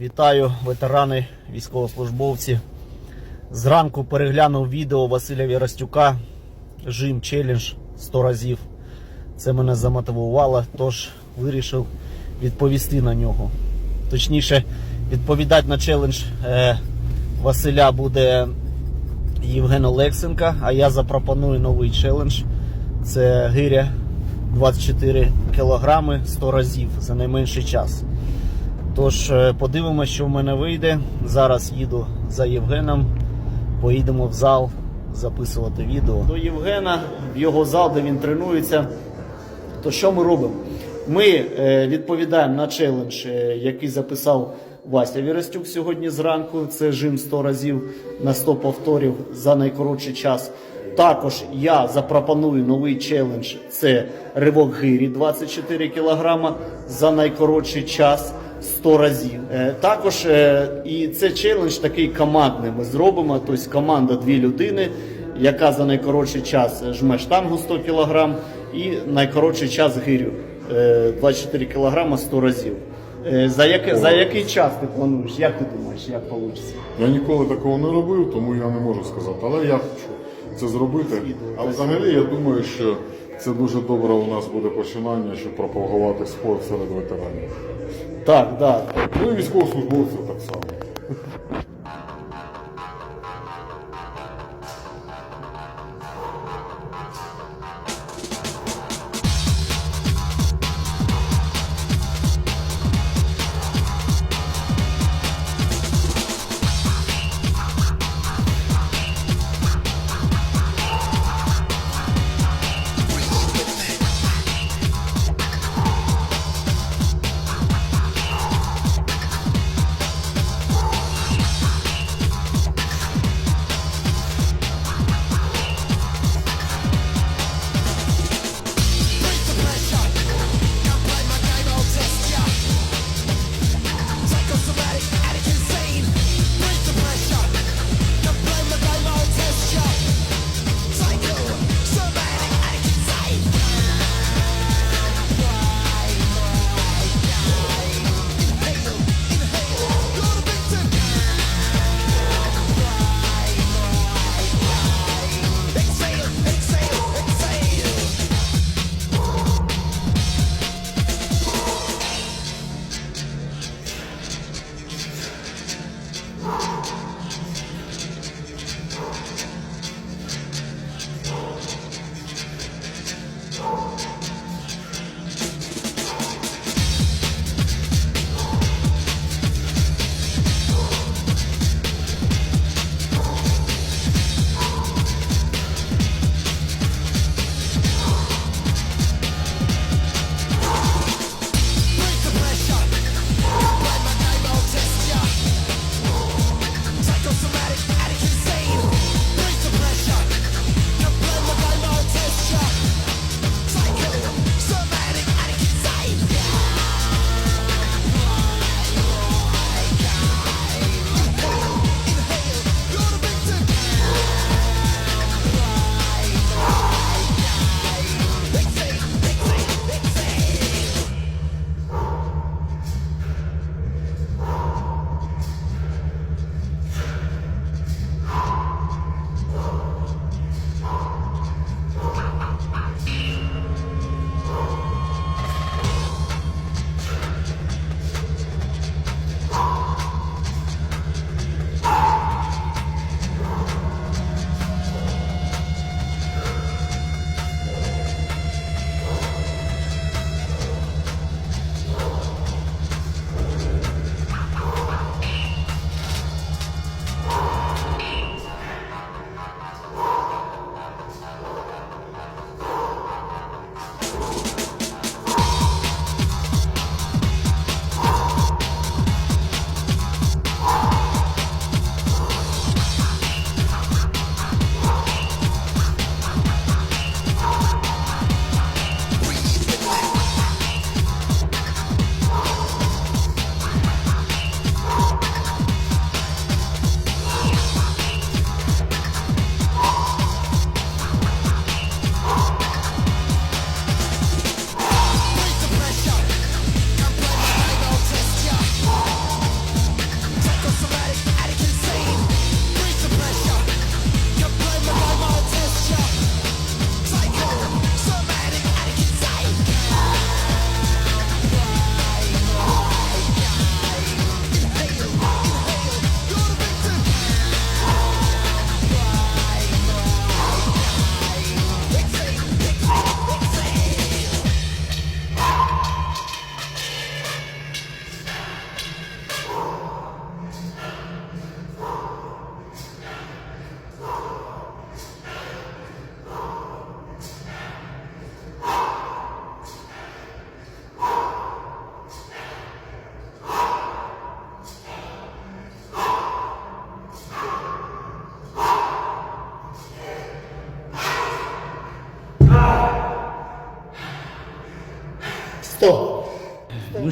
Вітаю, ветерани, військовослужбовці. Зранку переглянув відео Василя Вірастюка. Жим челендж 100 разів. Це мене замотивувало, тож вирішив відповісти на нього. Точніше, відповідати на челендж Василя буде Євген Олексенка, а я запропоную новий челендж. Це гиря 24 кілограми 100 разів за найменший час. Тож е, подивимося, що в мене вийде. Зараз їду за Євгеном, поїдемо в зал записувати відео. До Євгена, в його зал, де він тренується. То що ми робимо? Ми е, відповідаємо на челендж, е, який записав Вася Вірастюк сьогодні зранку. Це жим 100 разів на 100 повторів за найкоротший час. Також я запропоную новий челендж. Це ривок гирі 24 кг за найкоротший час 100 разів. Е, Також е, і це челендж такий командний. Ми зробимо. Тобто команда дві людини, яка за найкоротший час жме штангу 100 кг і найкоротший час гирю е, 24 кг 100 разів. Е, За, яке, за який час ти плануєш? Як ти думаєш, як вийде? Я ніколи такого не робив, тому я не можу сказати. Але я хочу це зробити. А взагалі я думаю, що це дуже добре у нас буде починання, щоб пропагувати спорт серед ветеранів. Так, так. Ну і військовослужбовців так само.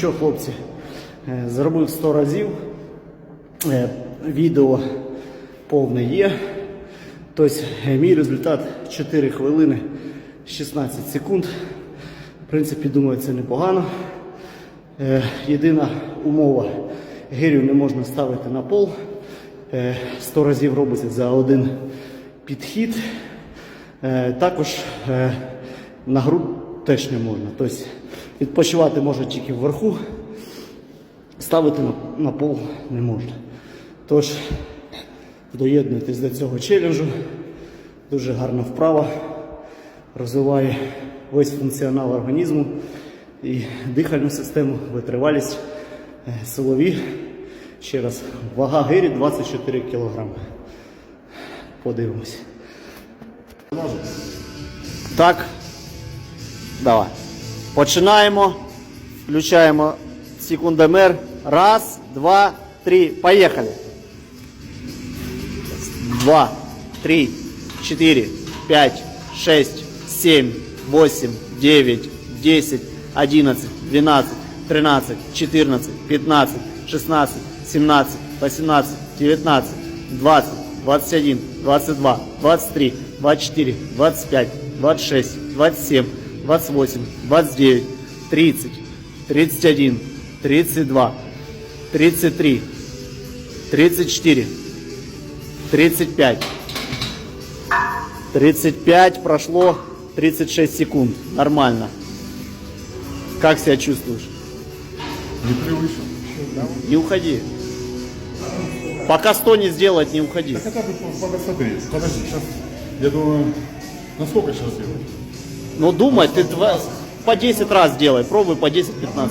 Що, хлопці, е, зробив 100 разів. Е, Відео повне є. Тобто мій результат 4 хвилини 16 секунд. В принципі, думаю, це непогано. Єдина умова, гирю не можна ставити на пол. Е, 100 разів робиться за один підхід. Також на гру теж не можна. Тобто відпочивати можна тільки вверху, ставити на, на пол не можна. Тож доєднуйтесь до цього челенджу. Дуже гарна вправа. Розвиває весь функціонал організму і дихальну систему, витривалість, е, силові. Ще раз, вага гирі 24 кг. Подивимось. Так. Давай. Починаємо. Включаємо секундомер. Раз, два, три. Поїхали. Два, три, четыре, пять, шесть, семь, восемь, девять, десять, одиннадцать, двенадцать, тринадцать, четырнадцать, пятнадцать, шестнадцать, семнадцать, восемнадцать, девятнадцать, двадцать, двадцать один, двадцать два, двадцать три, двадцать четыре, двадцать пять, двадцать шесть, двадцать семь, двадцать восемь, двадцать девять, тридцать, тридцать один, тридцать два, тридцать три, тридцать четыре. 35. 35 прошло 36 секунд. Нормально. Как себя чувствуешь? Непривычно. Не уходи. Пока 100 не сделать, не уходи. Бы посмотри. Подожди, сейчас. Я думаю, насколько сейчас делать? Ну думай, ты два, по 10 раз делай. Пробуй по 10-15.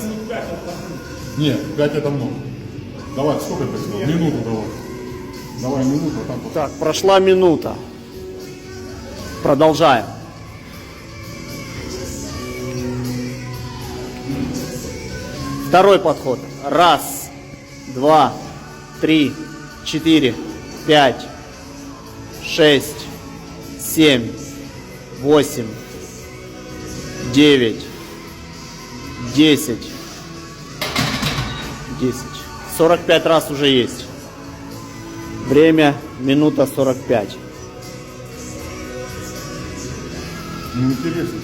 Нет, 5 это много. Давай, сколько ты? Минуту давай. Давай минуту, а там Так, прошла минута. Продолжаем. Второй подход. Раз, два, три, четыре, пять, шесть, семь, восемь, девять, десять, десять. Сорок пять раз уже есть. Время минута 45. ну, интересно.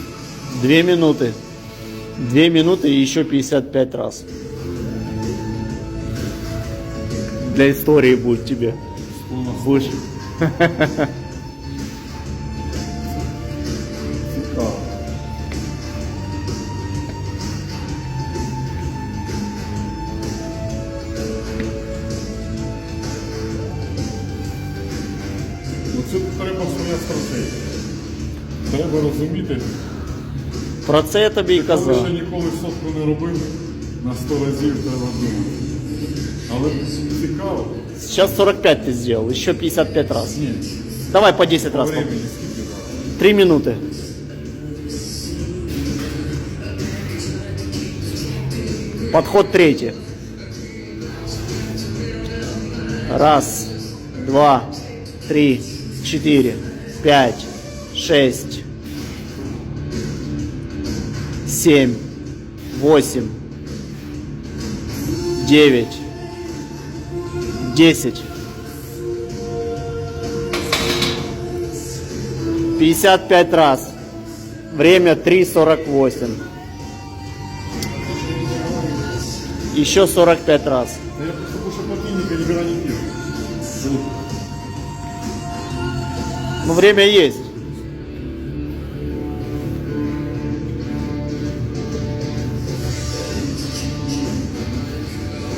Две минуты. Две минуты и еще 55 раз. Для истории будет тебе. Будешь. Про це я тобі і коли казав. ще ніколи сотку не робив, на 100 разів треба думати. Але цікаво. Сейчас 45 ты сделал, еще 55 раз. Ні, Давай по 10 по раз. времени скільки треба. Три минуты. Подход третий. Раз, два, три, четыре, пять, шесть, семь, восемь, девять, десять. 55 раз. Время 3.48. Еще 45 раз. Та я просто больше полтинника не гарантирую. Ну, время есть.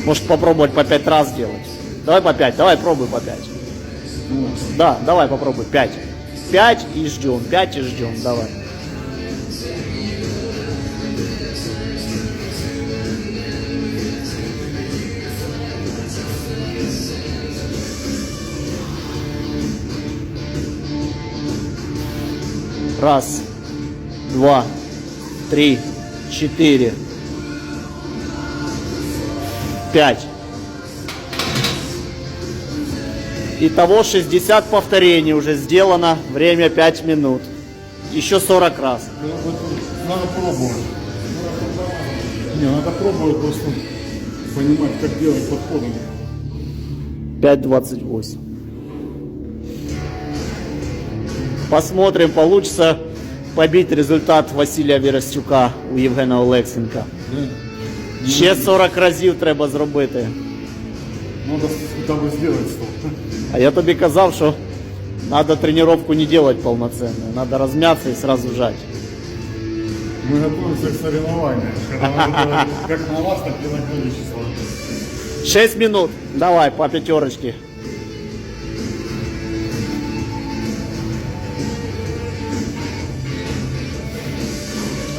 Может попробовать по 5 раз сделать. Давай по 5, давай пробуй по 5. Да, давай попробуй 5. 5 и ждем, 5 и ждем, давай. Раз, два, три, четыре, пять. Итого 60 повторений уже сделано. Время 5 минут. Еще 40 раз. Надо пробувати. Не, надо пробовать просто понимать, как делать подходы. 5.28. Посмотрим, получится побить результат Василія Віростюка у Євгена Олексенка. Ще 40 разів треба зробити. Надо хотя бы сделать что А я тобі казав, що треба тренировку не делать полноценную, надо розм'ятися і сразу жать. Мы готовимся к соревнованиям. Когда надо делать Как на вас, так и на количество. 6 минут. Давай, по пятерочке.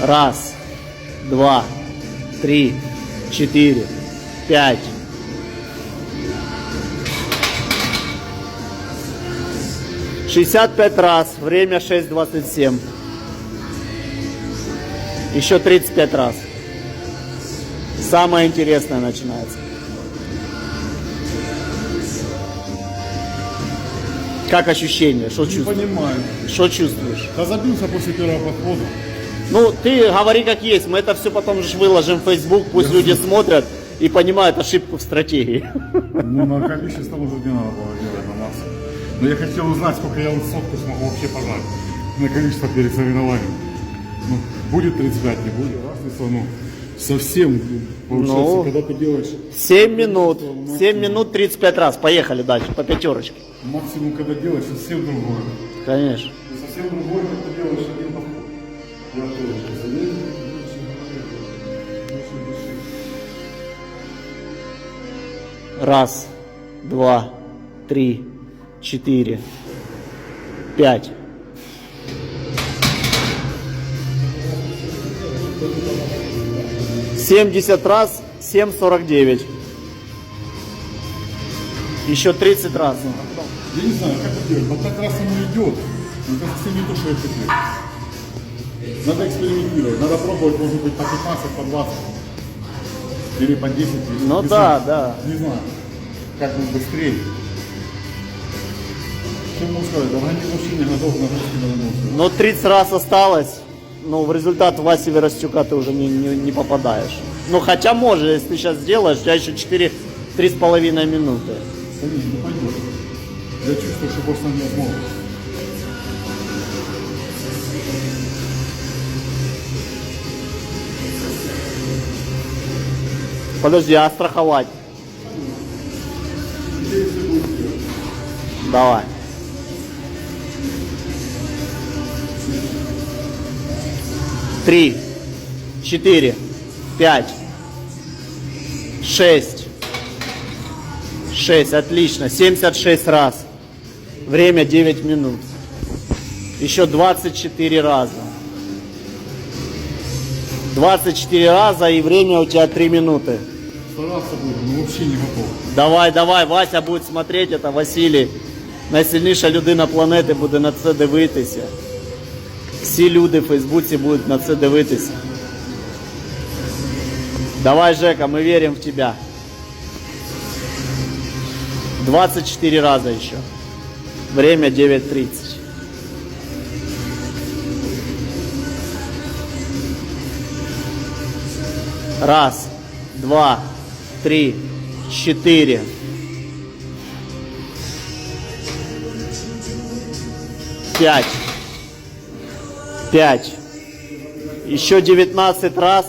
Раз, два, три, четыре, пять. Шестьдесят пять раз. Время шесть двадцать семь. Еще тридцать пять раз. Самое интересное начинается. Как ощущение? Что Не чувствуешь? понимаю. Что чувствуешь? Да забился после первого подхода. Ну, ты говори как есть. Мы это все потом же выложим в Facebook, пусть люди смотрят и понимают ошибку в стратегии. Ну, на количество уже не надо было делать на массу. Но я хотел узнать, сколько я вот сотку смогу вообще пожать. На количество перед соревнованием. Ну, будет 35, не будет. Разница, ну, совсем, получается, Ну. когда ты делаешь 7 минут. 7 минут 35 раз. Поехали дальше, по пятерочке. максимум, когда делаешь, совсем другое. Конечно. И совсем другое, когда ты делаешь Раз, два, три, четыре, пять. Семьдесят раз, семь сорок девять. Еще тридцать раз. Я не знаю, как это делать. Вот как раз оно идет. Но совсем не то, что я хотел. Надо экспериментировать. Надо пробовать, может быть, по 15, по 20. Или по 10. или- Ну не да, знаю. да. Не знаю. Как будет быстрее. Что могу сказать? Организм вообще не готов к нагрузке на эмоции. Но 30 раз осталось. Ну, в результат Васи Веростюка ты уже не, не, не попадаешь. Ну, хотя можешь, если ты сейчас сделаешь, у тебя еще 4, 3,5 минуты. Да не, не пойдет. Я чувствую, что просто невозможно. Подожди, а страховать? Давай. Три, четыре, пять, шесть. Шесть, отлично. 76 раз. Время 9 минут. Еще 24 раза. 24 раза и время у тебя 3 минуты Стараться буду, но вообще не готов. Давай, давай, Вася буде смотреть, це Василій. Найсильніша людина планети буде на це дивитися. Всі люди в Фейсбуці будуть на це дивитися. Давай, Жека, мы верим в тебя. 24 раза еще. Время 9.30. Раз, два, три, четыре. Пять. Пять. Еще 19 раз.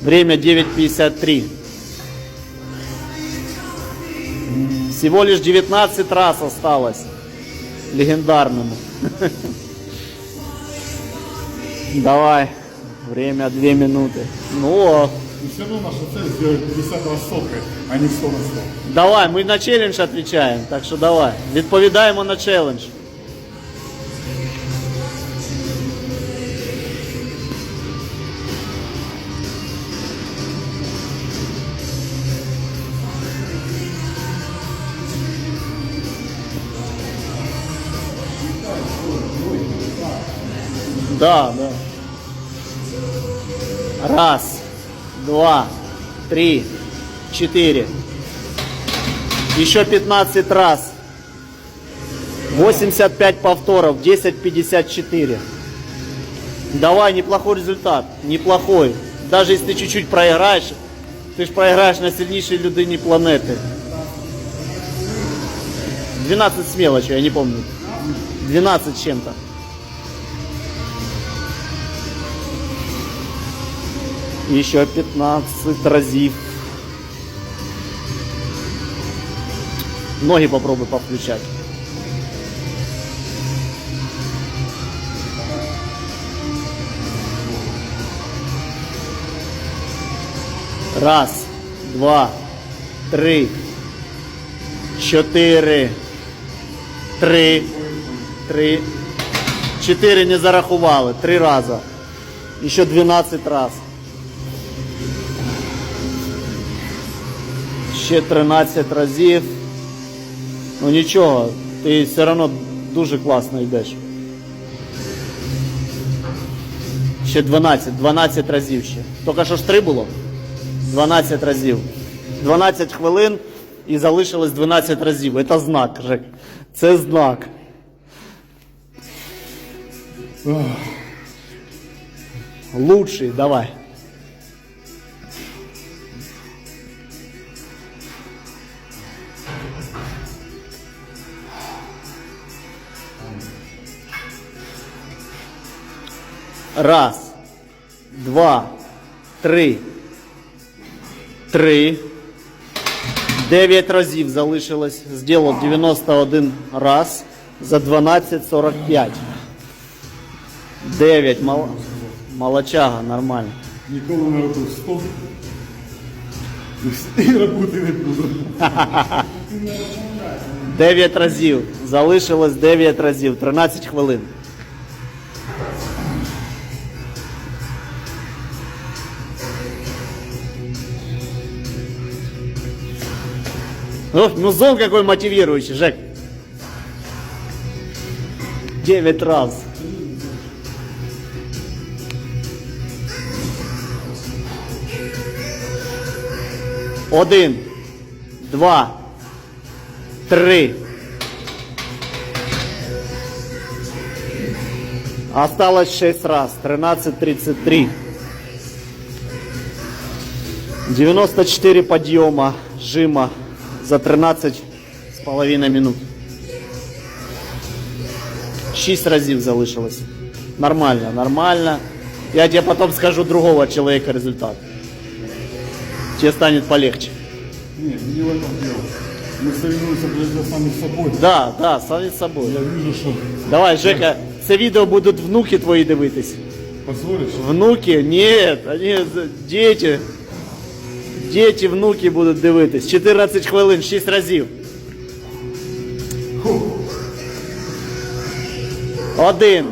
Время 9.53. Всего лишь 19 раз осталось. Легендарному. Давай. Время 2 минуты. Ну, о, Но все равно наша цель сделать 50 раз соткой, а не 100 на 100. Давай, ми на челендж відповідаємо, так що давай. Відповідаємо на челендж. Да, да. Раз, два, три, четыре. Еще 15 раз. 85 повторов, 10.54. Давай, неплохой результат. Неплохой. Навіть якщо ти чуть-чуть проіграєш, ти ж проіграєш на сильнішій людині планети. 12 с мелочью, я не помню. 12 с Еще 15 разів. Ноги попробуй повключать. Раз, два, три, чотири, три, три, чотири не зарахували, три рази. Ще 12 раз. Ще 13 разів. Ну нічого, ти все одно дуже класно йдеш. Ще 12, 12 разів ще. Тільки що ж 3 було? 12 разів. 12 хвилин і залишилось 12 разів. Це знак, Жек. Це знак. Лучший, давай. Раз, два, три, три. Дев'ять разів залишилось. Зробив 91 раз за 12.45. 9. Мол... Молочага, нормально. Ніколи не робив 100. І робити не буду. 9 разів. Залишилось 9 разів. 13 хвилин. Ну, ну зон какой мотивирующий, Жек. 9 раз. Один, два, три. Осталось 6 раз. 13.33. 94 подъема жима за 13 з половиною минут. 6 разів залишилось. Нормально, нормально. Я тебе потом скажу другого человека результат. Тебе станет полегче. Ні, не в этом дело. Мы соревнуемся прежде сами с собой. Да, да, сами з собою. Я вижу, что Давай, Жека, це відео будуть внуки твої дивитись. позволишь. Внуки? Нет, они з- діти. Діти, внуки будуть дивитись. 14 хвилин, 6 разів. Один,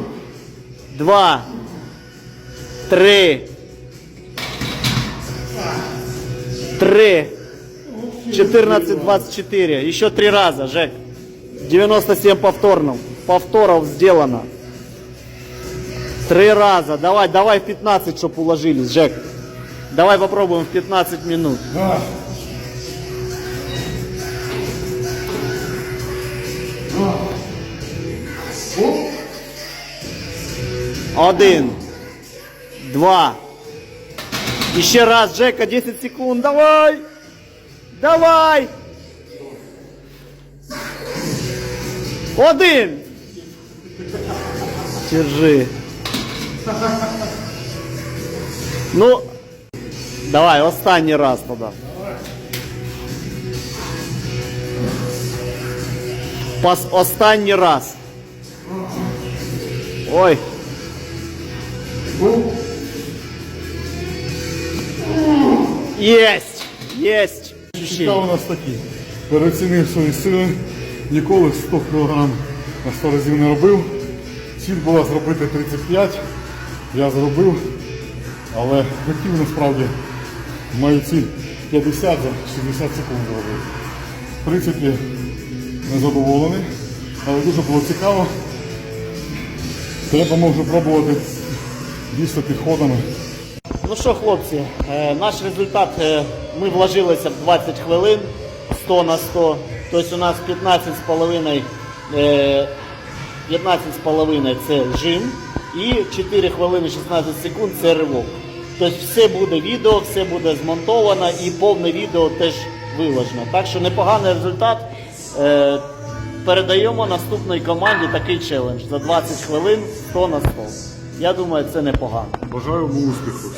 два, три. Три. 14, 24. Еще три раза, Жек. 97 повторов. Повторов сделано. Три раза. Давай, давай в 15, чтобы уложились, Жек. Давай попробуем в 15 минут. А, Один. Два. Еще раз, Жека, 10 секунд. Давай. Давай. Один. Держи. Ну, давай, останній раз тоді. Пос останній раз. Ой. Єсть! Єсть! Цікаво у нас такі. Переоцінив свої сили. Ніколи 100 кг на 100 разів не робив. Ціль була зробити 35. Я зробив. Але хотів насправді Мою ціль 50 за 60 секунд зробити. В принципі, не задоволений. Але дуже було цікаво. Треба може пробувати дійсно підходами. Ну що, хлопці, е, наш результат е, ми вложилися в 20 хвилин 100 на 100. Тобто у нас 15,5 е, 15,5 це жим і 4 хвилини 16 секунд це ривок. Тобто все буде відео, все буде змонтовано і повне відео теж виложено. Так що непоганий результат. Е, передаємо наступній команді такий челендж за 20 хвилин 100 на 100. Я думаю, це непогано. Бажаю вам успіху.